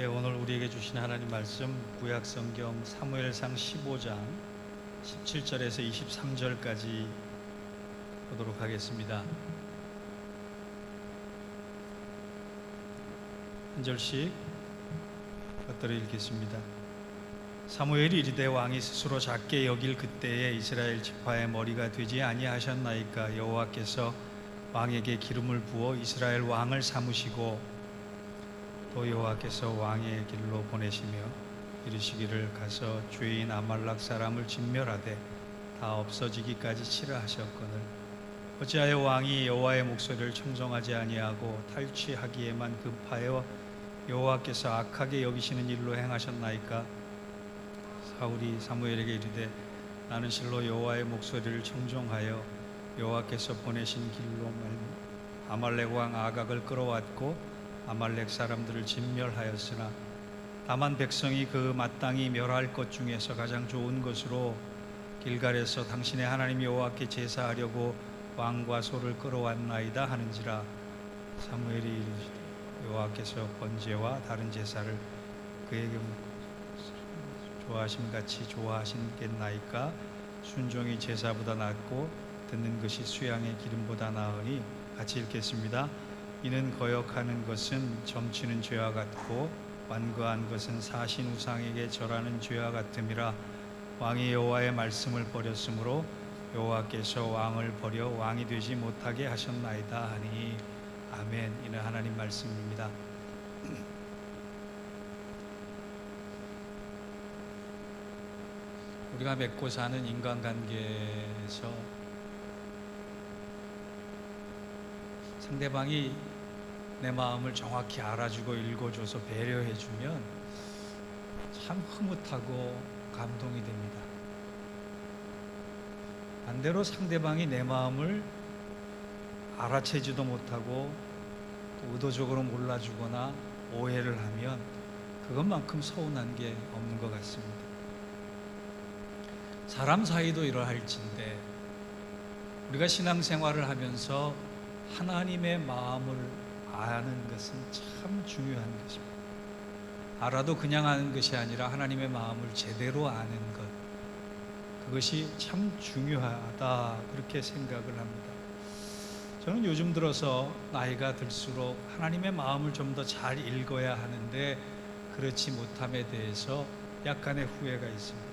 예, 오늘 우리에게 주신 하나님 말씀 구약 성경 사무엘상 15장 17절에서 23절까지 보도록 하겠습니다. 한 절씩 곁들여 읽겠습니다. 사무엘이 이르되 왕이 스스로 작게 여길 그때에 이스라엘 지파의 머리가 되지 아니하셨나이까 여호와께서 왕에게 기름을 부어 이스라엘 왕을 삼으시고 또 여호와께서 왕의 길로 보내시며 이르시기를 가서 죄인 아말락 사람을 진멸하되 다 없어지기까지 치라 하셨거늘. 어찌하여 왕이 여호와의 목소리를 청정하지 아니하고 탈취하기에만 급하여 여호와께서 악하게 여기시는 일로 행하셨나이까? 사울이 사무엘에게 이르되 나는 실로 여호와의 목소리를 청정하여 여호와께서 보내신 길로 말 아말렉 왕 아각을 끌어왔고 아말렉 사람들을 진멸하였으나 다만 백성이 그 마땅히 멸할 것 중에서 가장 좋은 것으로 길갈에서 당신의 하나님 여호와께 제사하려고 왕과 소를 끌어왔나이다 하는지라 사무엘이 여호와께서 번제와 다른 제사를 그에게 좋아하심 같이 좋아하신겠나이까 순종이 제사보다 낫고 듣는 것이 수양의 기름보다 나으니 같이 읽겠습니다. 이는 거역하는 것은 점치는 죄와 같고 완거한 것은 사신 우상에게 절하는 죄와 같음이라 왕이 여호와의 말씀을 버렸으므로 여호와께서 왕을 버려 왕이 되지 못하게 하셨나이다 하니 아멘 이는 하나님 말씀입니다. 우리가 맺고 사는 인간관계에서 상대방이 내 마음을 정확히 알아주고 읽어줘서 배려해주면 참 흐뭇하고 감동이 됩니다. 반대로 상대방이 내 마음을 알아채지도 못하고 또 의도적으로 몰라주거나 오해를 하면 그것만큼 서운한 게 없는 것 같습니다. 사람 사이도 이러할진데 우리가 신앙생활을 하면서 하나님의 마음을 아는 것은 참 중요한 것입니다. 알아도 그냥 아는 것이 아니라 하나님의 마음을 제대로 아는 것. 그것이 참 중요하다. 그렇게 생각을 합니다. 저는 요즘 들어서 나이가 들수록 하나님의 마음을 좀 더 잘 읽어야 하는데 그렇지 못함에 대해서 약간의 후회가 있습니다.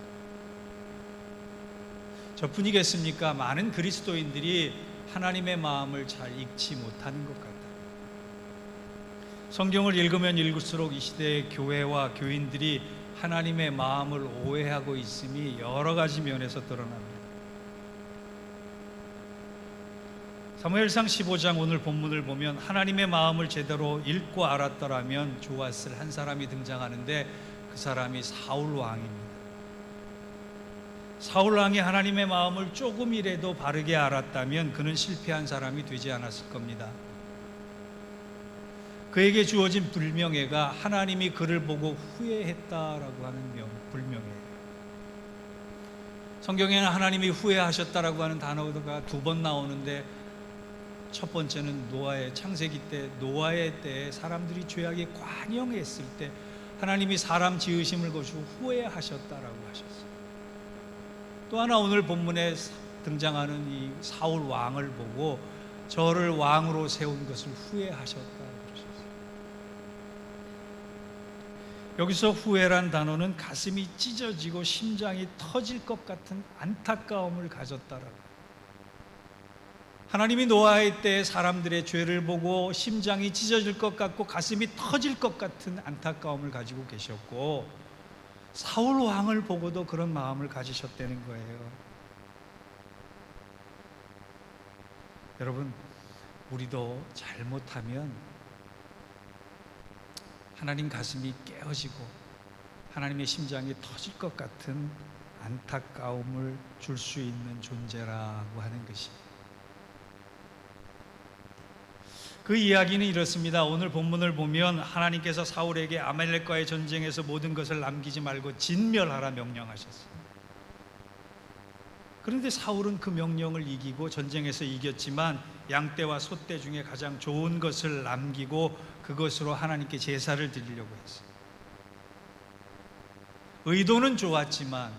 저뿐이겠습니까? 많은 그리스도인들이 하나님의 마음을 잘 읽지 못하는 것 같아요. 성경을 읽으면 읽을수록 이 시대의 교회와 교인들이 하나님의 마음을 오해하고 있음이 여러 가지 면에서 드러납니다. 사무엘상 15장 오늘 본문을 보면 하나님의 마음을 제대로 읽고 알았더라면 좋았을 한 사람이 등장하는데 그 사람이 사울 왕입니다. 사울 왕이 하나님의 마음을 조금이라도 바르게 알았다면 그는 실패한 사람이 되지 않았을 겁니다. 그에게 주어진 불명예가 하나님이 그를 보고 후회했다라고 하는 명, 불명예. 성경에는 하나님이 후회하셨다라고 하는 단어가 두 번 나오는데 첫 번째는 노아의 창세기 때 노아의 때에 사람들이 죄악에 관영했을 때 하나님이 사람 지으심을 거시고 후회하셨다라고 하셨어요. 또 하나 오늘 본문에 등장하는 이 사울 왕을 보고 저를 왕으로 세운 것을 후회하셨다 그러셨어요. 여기서 후회란 단어는 가슴이 찢어지고 심장이 터질 것 같은 안타까움을 가졌다라고. 하나님이 노아의 때 사람들의 죄를 보고 심장이 찢어질 것 같고 가슴이 터질 것 같은 안타까움을 가지고 계셨고 사울 왕을 보고도 그런 마음을 가지셨다는 거예요. 여러분, 우리도 잘못하면 하나님 가슴이 깨어지고 하나님의 심장이 터질 것 같은 안타까움을 줄 수 있는 존재라고 하는 것이 그 이야기는 이렇습니다. 오늘 본문을 보면 하나님께서 사울에게 아말렉과의 전쟁에서 모든 것을 남기지 말고 진멸하라 명령하셨어요. 그런데 사울은 그 명령을 이기고 전쟁에서 이겼지만 양떼와 소떼 중에 가장 좋은 것을 남기고 그것으로 하나님께 제사를 드리려고 했어요. 의도는 좋았지만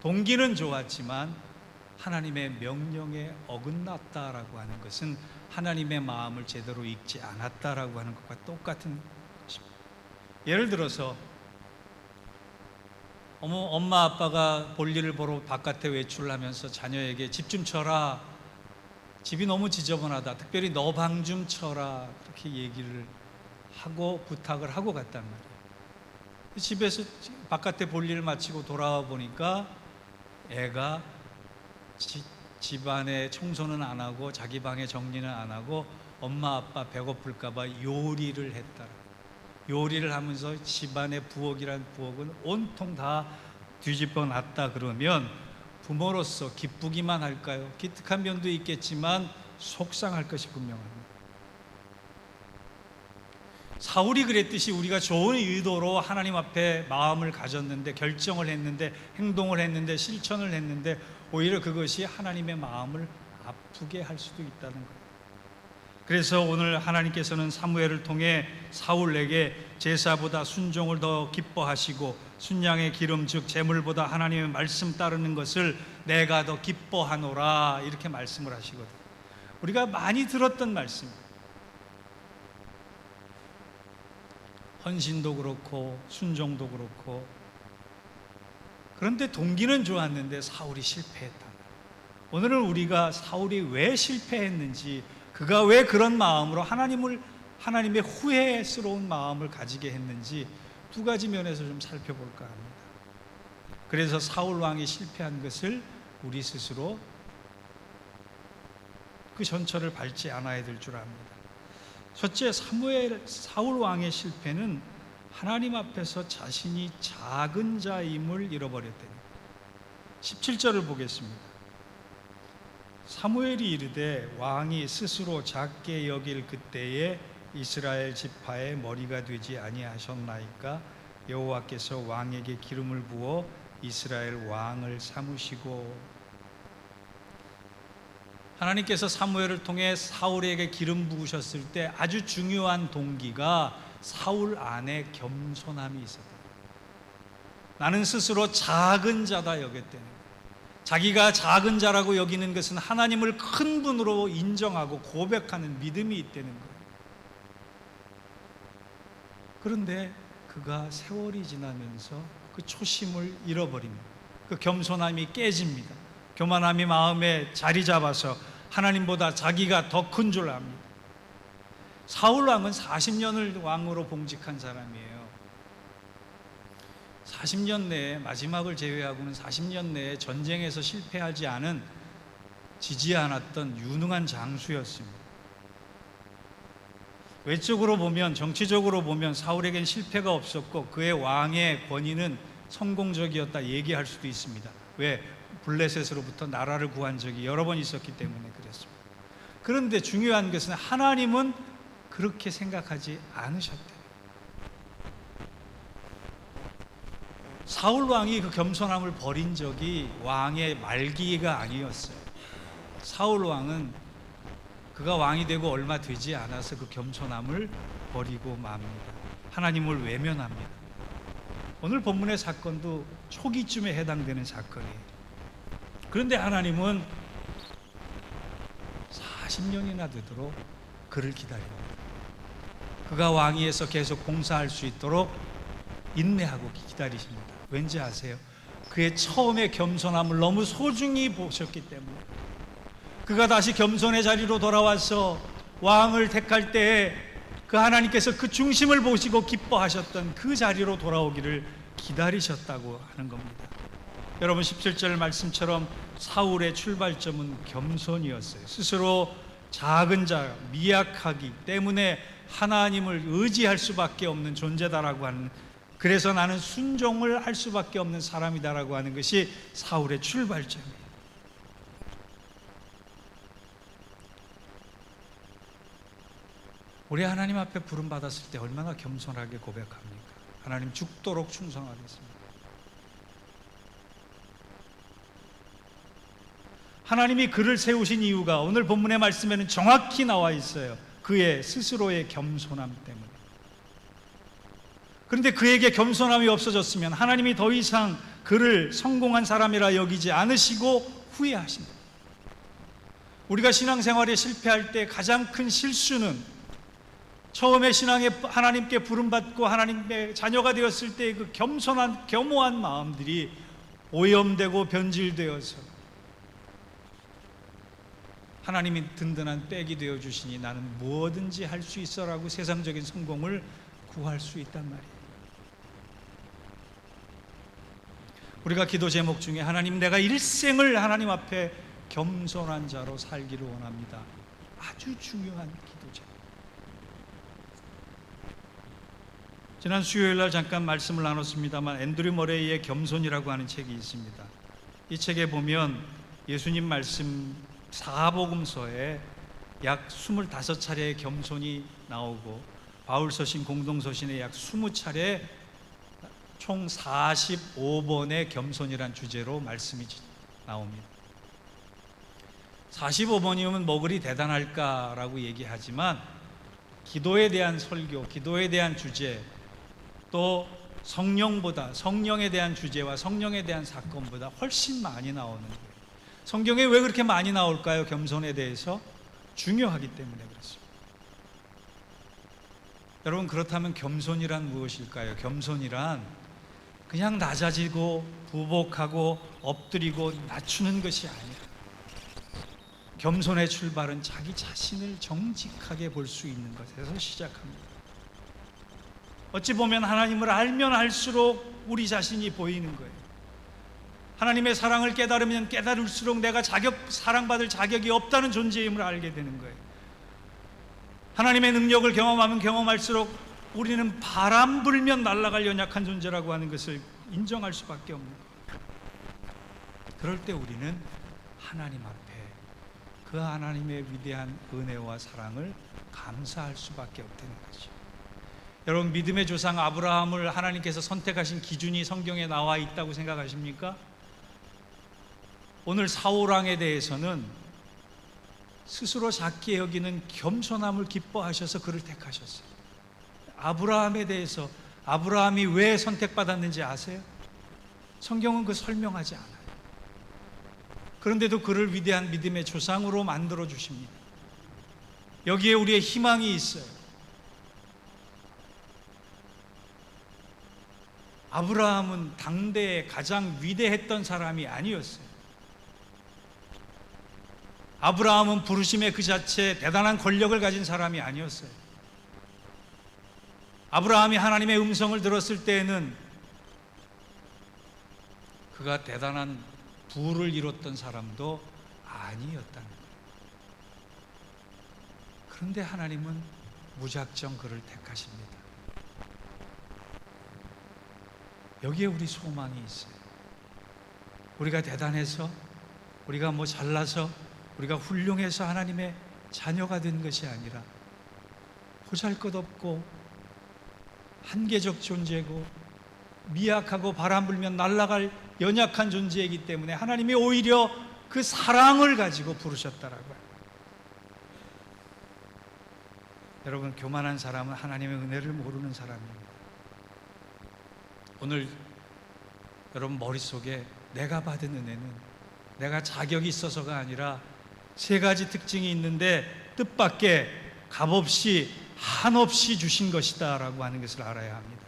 동기는 좋았지만 하나님의 명령에 어긋났다라고 하는 것은 하나님의 마음을 제대로 읽지 않았다라고 하는 것과 똑같은 것입니다. 예를 들어서 어머 엄마 아빠가 볼일을 보러 바깥에 외출하면서 자녀에게 집 좀 쳐라. 집이 너무 지저분하다. 특별히 너 방 좀 쳐라. 그렇게 얘기를 하고 부탁을 하고 갔단 말이에요. 집에서 바깥에 볼일을 마치고 돌아와 보니까 애가 지- 집안에 청소는 안 하고 자기 방에 정리는 안 하고 엄마 아빠 배고플까봐 요리를 했다. 요리를 하면서 집안의 부엌이란 부엌은 온통 다 뒤집어 놨다 그러면 부모로서 기쁘기만 할까요? 기특한 면도 있겠지만 속상할 것이 분명합니다. 사울이 그랬듯이 우리가 좋은 의도로 하나님 앞에 마음을 가졌는데 결정을 했는데 행동을 했는데 실천을 했는데 오히려 그것이 하나님의 마음을 아프게 할 수도 있다는 거예요. 그래서 오늘 하나님께서는 사무엘을 통해 사울에게 제사보다 순종을 더 기뻐하시고 순양의 기름 즉 제물보다 하나님의 말씀 따르는 것을 내가 더 기뻐하노라 이렇게 말씀을 하시거든요. 우리가 많이 들었던 말씀입니다. 헌신도 그렇고 순종도 그렇고 그런데 동기는 좋았는데 사울이 실패했다. 오늘은 우리가 사울이 왜 실패했는지 그가 왜 그런 마음으로 하나님을 하나님의 후회스러운 마음을 가지게 했는지 두 가지 면에서 좀 살펴볼까 합니다. 그래서 사울 왕이 실패한 것을 우리 스스로 그 전철을 밟지 않아야 될 줄 압니다. 첫째 사무엘 사울 왕의 실패는 하나님 앞에서 자신이 작은 자임을 잃어버렸다니. 17절을 보겠습니다. 사무엘이 이르되 왕이 스스로 작게 여길 그때에 이스라엘 지파의 머리가 되지 아니하셨나이까 여호와께서 왕에게 기름을 부어 이스라엘 왕을 삼으시고 하나님께서 사무엘을 통해 사울에게 기름 부으셨을 때 아주 중요한 동기가 사울 안에 겸손함이 있었다. 나는 스스로 작은 자다 여겼다는. 자기가 작은 자라고 여기는 것은 하나님을 큰 분으로 인정하고 고백하는 믿음이 있다는 거예요. 그런데 그가 세월이 지나면서 그 초심을 잃어버립니다. 그 겸손함이 깨집니다. 교만함이 마음에 자리 잡아서 하나님보다 자기가 더 큰 줄 압니다. 사울 왕은 40년을 왕으로 봉직한 사람이에요. 40년 내에 마지막을 제외하고는 40년 내에 전쟁에서 실패하지 않은 지지 않았던 유능한 장수였습니다. 외적으로 보면 정치적으로 보면 사울에겐 실패가 없었고 그의 왕의 권위는 성공적이었다 얘기할 수도 있습니다. 왜 블레셋으로부터 나라를 구한 적이 여러 번 있었기 때문에 그랬습니다. 그런데 중요한 것은 하나님은 그렇게 생각하지 않으셨대요. 사울 왕이 그 겸손함을 버린 적이 왕의 말기가 아니었어요. 사울 왕은 그가 왕이 되고 얼마 되지 않아서 그 겸손함을 버리고 맙니다. 하나님을 외면합니다. 오늘 본문의 사건도 초기쯤에 해당되는 사건이에요. 그런데 하나님은 40년이나 되도록 그를 기다립니다. 그가 왕위에서 계속 봉사할 수 있도록 인내하고 기다리십니다. 왠지 아세요? 그의 처음의 겸손함을 너무 소중히 보셨기 때문에 그가 다시 겸손의 자리로 돌아와서 왕을 택할 때그 하나님께서 그 중심을 보시고 기뻐하셨던 그 자리로 돌아오기를 기다리셨다고 하는 겁니다. 여러분 17절 말씀처럼 사울의 출발점은 겸손이었어요. 스스로 작은 자, 미약하기 때문에 하나님을 의지할 수밖에 없는 존재다라고 하는 그래서 나는 순종을 할 수밖에 없는 사람이다라고 하는 것이 사울의 출발점이에요. 우리 하나님 앞에 부름 받았을 때 얼마나 겸손하게 고백합니까? 하나님 죽도록 충성하겠습니다. 하나님이 그를 세우신 이유가 오늘 본문의 말씀에는 정확히 나와 있어요. 그의 스스로의 겸손함 때문에. 그런데 그에게 겸손함이 없어졌으면 하나님이 더 이상 그를 성공한 사람이라 여기지 않으시고 후회하신다. 우리가 신앙생활에 실패할 때 가장 큰 실수는 처음에 신앙에 하나님께 부름받고 하나님의 자녀가 되었을 때 그 겸손한 겸허한 마음들이 오염되고 변질되어서 하나님이 든든한 백이 되어 주시니 나는 무엇든지 할 수 있어라고 세상적인 성공을 구할 수 있단 말이에요. 우리가 기도 제목 중에 하나님 내가 일생을 하나님 앞에 겸손한 자로 살기를 원합니다. 아주 중요한 기도 제목. 지난 수요일 날 잠깐 말씀을 나눴습니다만 앤드류 머레이의 겸손이라고 하는 책이 있습니다. 이 책에 보면 예수님 말씀 사복음서에 약 25차례의 겸손이 나오고 바울 서신 공동 서신에 약 20차례 총 45번의 겸손이란 주제로 말씀이 나옵니다. 45번이면 뭐 그리 대단할까라고 얘기하지만 기도에 대한 설교, 기도에 대한 주제, 또 성령보다 성령에 대한 주제와 성령에 대한 사건보다 훨씬 많이 나오는 거예요. 성경에 왜 그렇게 많이 나올까요? 겸손에 대해서 중요하기 때문에 그렇습니다. 여러분 그렇다면 겸손이란 무엇일까요? 겸손이란 그냥 낮아지고 부복하고 엎드리고 낮추는 것이 아니라 겸손의 출발은 자기 자신을 정직하게 볼 수 있는 것에서 시작합니다. 어찌 보면 하나님을 알면 알수록 우리 자신이 보이는 거예요. 하나님의 사랑을 깨달으면 깨달을수록 내가 자격 사랑받을 자격이 없다는 존재임을 알게 되는 거예요. 하나님의 능력을 경험하면 경험할수록 우리는 바람 불면 날아갈 연약한 존재라고 하는 것을 인정할 수밖에 없는 거예요. 그럴 때 우리는 하나님 앞에 그 하나님의 위대한 은혜와 사랑을 감사할 수밖에 없다는 거죠. 여러분 믿음의 조상 아브라함을 하나님께서 선택하신 기준이 성경에 나와 있다고 생각하십니까? 오늘 사울 왕에 대해서는 스스로 작게 여기는 겸손함을 기뻐하셔서 그를 택하셨어요. 아브라함에 대해서 아브라함이 왜 선택받았는지 아세요? 성경은 그 설명하지 않아요. 그런데도 그를 위대한 믿음의 조상으로 만들어 주십니다. 여기에 우리의 희망이 있어요. 아브라함은 당대에 가장 위대했던 사람이 아니었어요. 아브라함은 부르심의 그 자체 대단한 권력을 가진 사람이 아니었어요. 아브라함이 하나님의 음성을 들었을 때에는 그가 대단한 부를 이뤘던 사람도 아니었다는 거예요. 그런데 하나님은 무작정 그를 택하십니다. 여기에 우리 소망이 있어요. 우리가 대단해서, 우리가 뭐 잘나서, 우리가 훌륭해서 하나님의 자녀가 된 것이 아니라 보잘 것 없고 한계적 존재고 미약하고 바람 불면 날아갈 연약한 존재이기 때문에 하나님이 오히려 그 사랑을 가지고 부르셨다라고요. 여러분 교만한 사람은 하나님의 은혜를 모르는 사람입니다. 오늘 여러분 머릿속에 내가 받은 은혜는 내가 자격이 있어서가 아니라 세 가지 특징이 있는데 뜻밖의 값없이 한없이 주신 것이다 라고 하는 것을 알아야 합니다.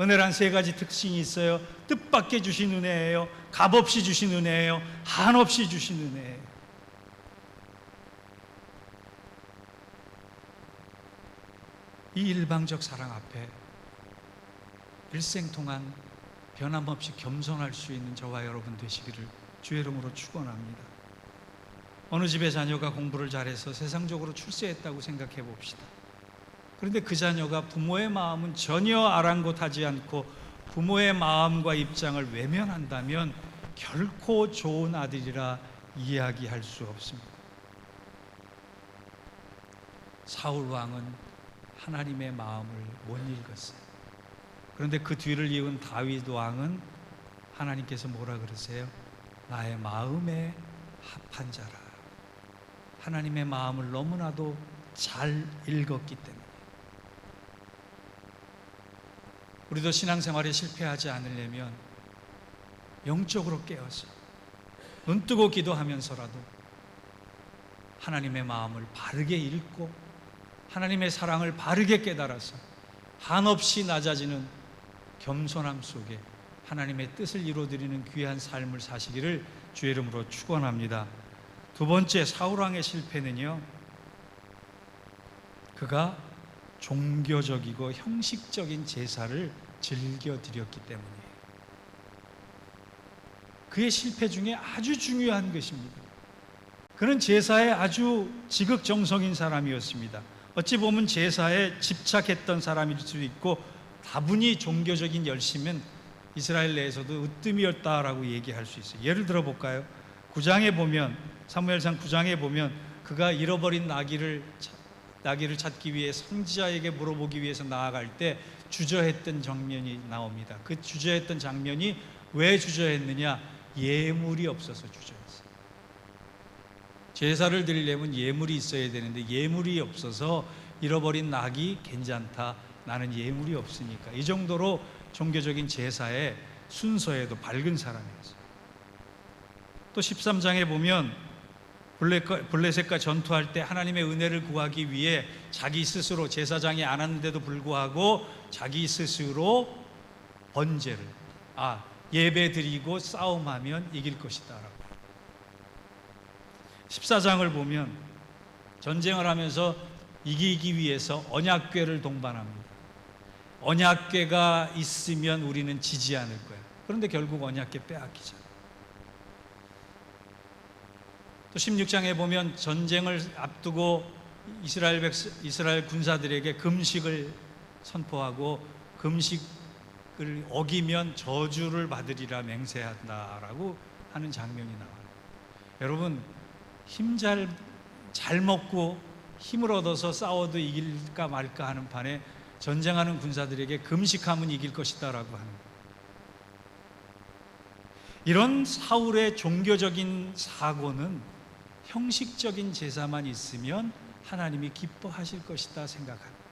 은혜란 세 가지 특징이 있어요. 뜻밖의 주신 은혜예요. 값없이 주신 은혜예요. 한없이 주신 은혜예요. 이 일방적 사랑 앞에 일생 동안 변함없이 겸손할 수 있는 저와 여러분 되시기를 주의 이름으로 축원합니다. 어느 집의 자녀가 공부를 잘해서 세상적으로 출세했다고 생각해 봅시다. 그런데 그 자녀가 부모의 마음은 전혀 아랑곳하지 않고 부모의 마음과 입장을 외면한다면 결코 좋은 아들이라 이야기할 수 없습니다. 사울 왕은 하나님의 마음을 못 읽었어요. 그런데 그 뒤를 이은 다윗 왕은 하나님께서 뭐라 그러세요? 나의 마음에 합한 자라. 하나님의 마음을 너무나도 잘 읽었기 때문에. 우리도 신앙생활에 실패하지 않으려면 영적으로 깨어서 눈 뜨고 기도하면서라도 하나님의 마음을 바르게 읽고 하나님의 사랑을 바르게 깨달아서 한없이 낮아지는 겸손함 속에 하나님의 뜻을 이루어드리는 귀한 삶을 사시기를 주의 이름으로 축원합니다. 두 번째 사울왕의 실패는요. 그가 종교적이고 형식적인 제사를 즐겨 드렸기 때문이에요. 그의 실패 중에 아주 중요한 것입니다. 그는 제사에 아주 지극정성인 사람이었습니다. 어찌 보면 제사에 집착했던 사람일 수도 있고 다분히 종교적인 열심은 이스라엘 내에서도 으뜸이었다라고 얘기할 수 있어요. 예를 들어 볼까요? 9장에 보면 사무엘상 9장에 보면 그가 잃어버린 나귀를 찾- 나귀를 찾기 위해 선지자에게 물어보기 위해서 나아갈 때 주저했던 장면이 나옵니다. 그 주저했던 장면이 왜 주저했느냐? 예물이 없어서 주저했어요. 제사를 드리려면 예물이 있어야 되는데 예물이 없어서 잃어버린 낙이 괜찮다. 나는 예물이 없으니까. 이 정도로 종교적인 제사의 순서에도 밝은 사람이었어요. 또 13장에 보면 블레- 블레셋과 전투할 때 하나님의 은혜를 구하기 위해 자기 스스로 제사장이 안 왔는데도 불구하고 자기 스스로 번제를 아 예배 드리고 싸움하면 이길 것이다라고 14장을 보면 전쟁을 하면서 이기기 위해서 언약궤를 동반합니다. 언약궤가 있으면 우리는 지지 않을 거야. 그런데 결국 언약궤 빼앗기잖아. 또 16장에 보면 전쟁을 앞두고 이스라엘 백 이스라엘 군사들에게 금식을 선포하고 금식을 어기면 저주를 받으리라 맹세한다라고 하는 장면이 나와요. 여러분 힘잘잘 먹고 힘을 얻어서 싸워도 이길까 말까 하는 판에 전쟁하는 군사들에게 금식하면 이길 것이다라고 하는. 이런 사울의 종교적인 사고는 형식적인 제사만 있으면 하나님이 기뻐하실 것이다 생각합니다.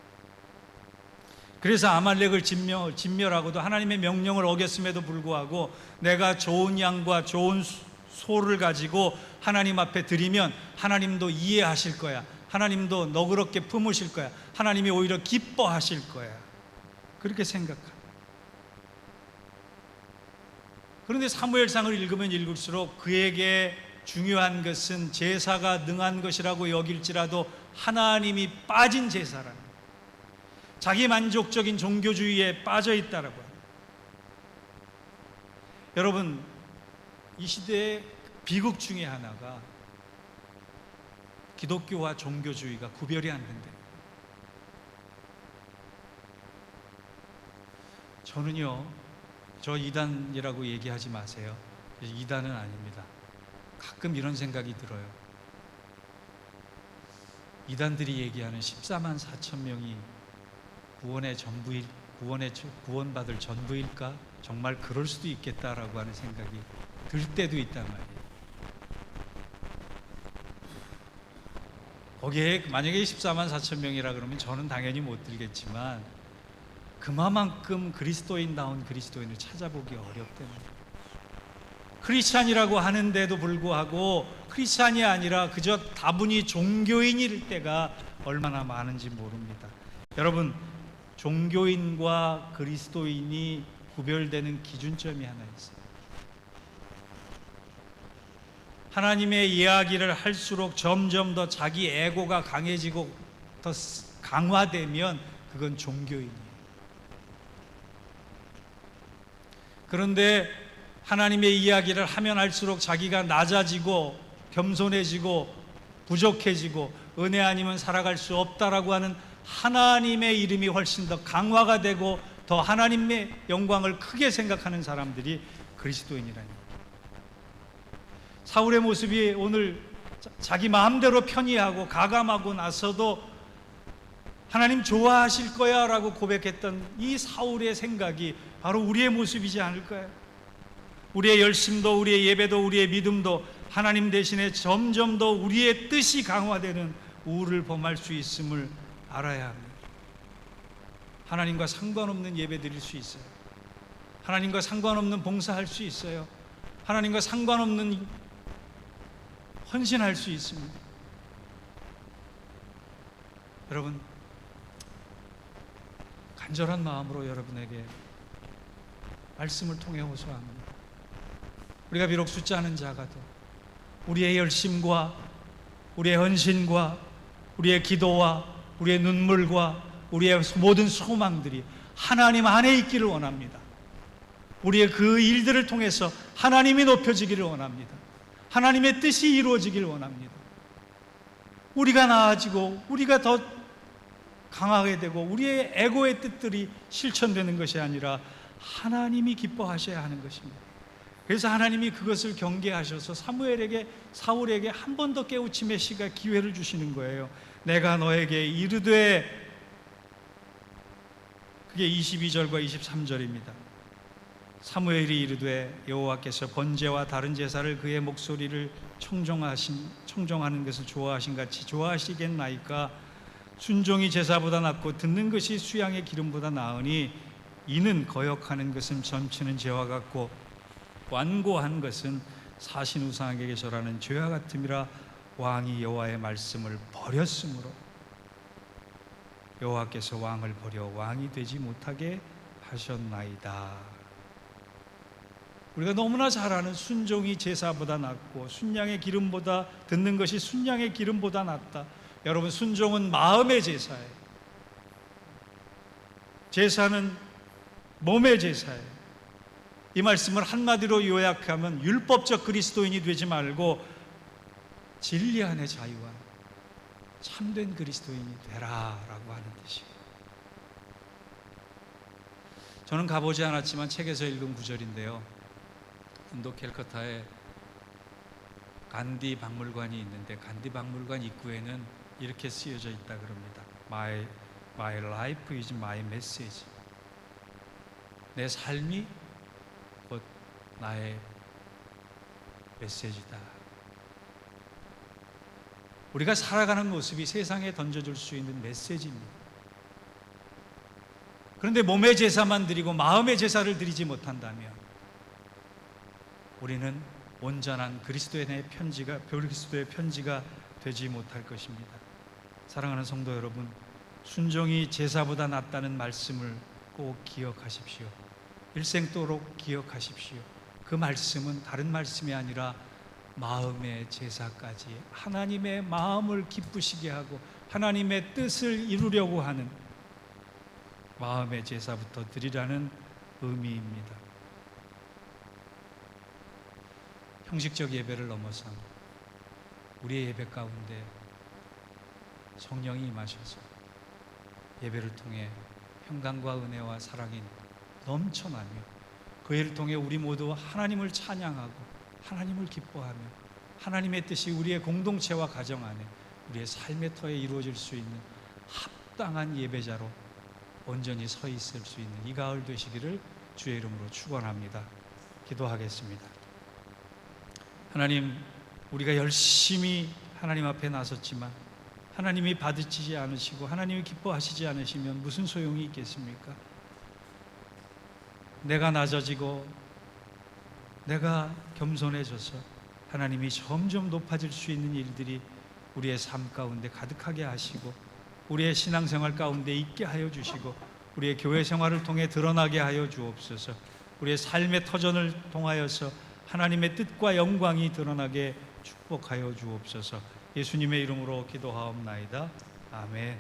그래서 아말렉을 진멸, 진멸하고도 하나님의 명령을 어겼음에도 불구하고 내가 좋은 양과 좋은 소를 가지고 하나님 앞에 드리면 하나님도 이해하실 거야. 하나님도 너그럽게 품으실 거야. 하나님이 오히려 기뻐하실 거야. 그렇게 생각합니다. 그런데 사무엘상을 읽으면 읽을수록 그에게 중요한 것은 제사가 능한 것이라고 여길지라도 하나님이 빠진 제사라는. 자기 만족적인 종교주의에 빠져 있다라고 합니다. 여러분 이 시대의 비극 중에 하나가 기독교와 종교주의가 구별이 안 된대. 저는요, 저 이단이라고 얘기하지 마세요. 이단은 아닙니다. 가끔 이런 생각이 들어요. 이단들이 얘기하는 14만 4천 명이 구원의 전부일 구원의 구원받을 전부일까? 정말 그럴 수도 있겠다라고 하는 생각이 들 때도 있단 말이에요. 거기에 만약에 14만 4천 명이라 그러면 저는 당연히 못 들겠지만 그만큼 그리스도인다운 그리스도인을 찾아보기 어렵다는 크리스찬이라고 하는데도 불구하고 크리스찬이 아니라 그저 다분히 종교인일 때가 얼마나 많은지 모릅니다. 여러분 종교인과 그리스도인이 구별되는 기준점이 하나 있어요. 하나님의 이야기를 할수록 점점 더 자기 에고가 강해지고 더 강화되면 그건 종교인이에요. 그런데 하나님의 이야기를 하면 할수록 자기가 낮아지고 겸손해지고 부족해지고 은혜 아니면 살아갈 수 없다라고 하는 하나님의 이름이 훨씬 더 강화가 되고 더 하나님의 영광을 크게 생각하는 사람들이 그리스도인이라는 거예요. 사울의 모습이 오늘 자기 마음대로 편의하고 가감하고 나서도 하나님 좋아하실 거야 라고 고백했던 이 사울의 생각이 바로 우리의 모습이지 않을까요? 우리의 열심도 우리의 예배도 우리의 믿음도 하나님 대신에 점점 더 우리의 뜻이 강화되는 우를 범할 수 있음을 알아야 합니다. 하나님과 상관없는 예배 드릴 수 있어요. 하나님과 상관없는 봉사할 수 있어요. 하나님과 상관없는 헌신할 수 있습니다. 여러분 간절한 마음으로 여러분에게 말씀을 통해 호소합니다. 우리가 비록 숫자는 작아도 우리의 열심과 우리의 헌신과 우리의 기도와 우리의 눈물과 우리의 모든 소망들이 하나님 안에 있기를 원합니다. 우리의 그 일들을 통해서 하나님이 높여지기를 원합니다. 하나님의 뜻이 이루어지기를 원합니다. 우리가 나아지고 우리가 더 강하게 되고 우리의 에고의 뜻들이 실천되는 것이 아니라 하나님이 기뻐하셔야 하는 것입니다. 그래서 하나님이 그것을 경계하셔서 사무엘에게 사울에게 한 번 더 깨우침의 시가 기회를 주시는 거예요. 내가 너에게 이르되 그게 22절과 23절입니다. 사무엘이 이르되 여호와께서 번제와 다른 제사를 그의 목소리를 청정하신 청정하는 것을 좋아하신 같이 좋아하시겠나이까 순종이 제사보다 낫고 듣는 것이 수양의 기름보다 나으니 이는 거역하는 것은 점치는 죄와 같고 완고한 것은 사신 우상에게 절하는 죄와 같음이라 왕이 여호와의 말씀을 버렸으므로 여호와께서 왕을 버려 왕이 되지 못하게 하셨나이다. 우리가 너무나 잘 아는 순종이 제사보다 낫고 순양의 기름보다 듣는 것이 순양의 기름보다 낫다. 여러분 순종은 마음의 제사예요. 제사는 몸의 제사예요. 이 말씀을 한마디로 요약하면 율법적 그리스도인이 되지 말고 진리 안에 자유한 참된 그리스도인이 되라라고 하는 뜻이에요. 저는 가보지 않았지만 책에서 읽은 구절인데요. 인도 캘커타에 간디 박물관이 있는데 간디 박물관 입구에는 이렇게 쓰여져 있다 그럽니다. My my life is my message. 내 삶이 곧 나의 메시지다. 우리가 살아가는 모습이 세상에 던져줄 수 있는 메시지입니다. 그런데 몸의 제사만 드리고 마음의 제사를 드리지 못한다면 우리는 온전한 그리스도의 편지가 그리스도의 편지가 되지 못할 것입니다. 사랑하는 성도 여러분, 순종이 제사보다 낫다는 말씀을 꼭 기억하십시오. 일생도록 기억하십시오. 그 말씀은 다른 말씀이 아니라 마음의 제사까지 하나님의 마음을 기쁘시게 하고 하나님의 뜻을 이루려고 하는 마음의 제사부터 드리라는 의미입니다. 형식적 예배를 넘어선 우리의 예배 가운데 성령이 임하셔서 예배를 통해 평강과 은혜와 사랑이 넘쳐나며 그 일을 통해 우리 모두 하나님을 찬양하고 하나님을 기뻐하며 하나님의 뜻이 우리의 공동체와 가정 안에 우리의 삶의 터에 이루어질 수 있는 합당한 예배자로 온전히 서 있을 수 있는 이 가을 되시기를 주의 이름으로 축원합니다. 기도하겠습니다. 하나님, 우리가 열심히 하나님 앞에 나섰지만 하나님이 받으시지 않으시고 하나님이 기뻐하시지 않으시면 무슨 소용이 있겠습니까? 내가 낮아지고 내가 겸손해져서 하나님이 점점 높아질 수 있는 일들이 우리의 삶 가운데 가득하게 하시고 우리의 신앙생활 가운데 있게 하여 주시고 우리의 교회 생활을 통해 드러나게 하여 주옵소서. 우리의 삶의 터전을 통하여서 하나님의 뜻과 영광이 드러나게 축복하여 주옵소서. 예수님의 이름으로 기도하옵나이다. 아멘.